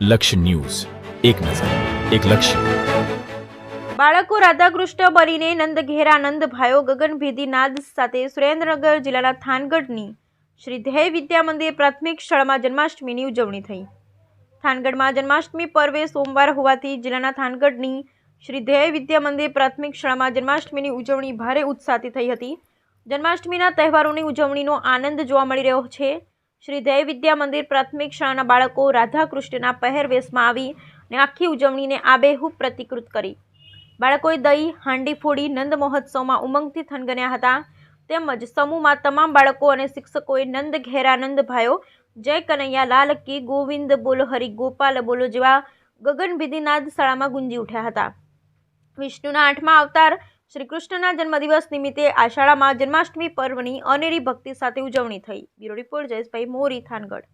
લક્ષ્ય ન્યૂઝ. એક નજર, એક લક્ષ્ય. બાળકો રાધાકૃષ્ણ બનીને નંદ ઘેરા નંદ ભાઈઓ ગગનભેદી નાદ સાથે સુરેન્દ્રનગર જિલ્લાના થાનગઢની શ્રી ધ્યેય વિદ્યા મંદિર પ્રાથમિક શાળામાં જન્માષ્ટમીની ઉજવણી થઈ. થાનગઢમાં જન્માષ્ટમી પર્વે સોમવાર હોવાથી જિલ્લાના થાનગઢની શ્રી ધ્યેય વિદ્યા મંદિર પ્રાથમિક શાળામાં જન્માષ્ટમીની ઉજવણી ભારે ઉત્સાહથી થઈ હતી. જન્માષ્ટમીના તહેવારોની ઉજવણીનો આનંદ જોવા મળી રહ્યો છે. શ્રી ધ્યેય વિદ્યા મંદિર પ્રાથમિક શાળાના બાળકો રાધાકૃષ્ણના પહેરવેશમાં આવી અને આખી ઉજવણીને આબેહૂબ પ્રતિકૃત કરી. બાળકોએ દહીં, હાંડી ફોડી, નંદ મહોત્સવમાં ઉમંગથી થનગન્યા હતા. તેમજ સમૂહમાં તમામ બાળકો અને શિક્ષકોએ નંદ ઘેરાનંદ ભાઈઓ જય કનૈયા, લાલ કી, ગોવિંદ બોલો, હરિ ગોપાલ બોલો જેવા ગગનભેદી નાદ શાળામાં ગુંજી ઉઠ્યા હતા. વિષ્ણુના આઠમા અવતાર શ્રી કૃષ્ણના જન્મદિવસ નિમિત્તે આ શાળામાં જન્માષ્ટમી પર્વની અનેરી ભક્તિ સાથે ઉજવણી થઈ. Bureau report Jayeshbhai Mori Thangadh.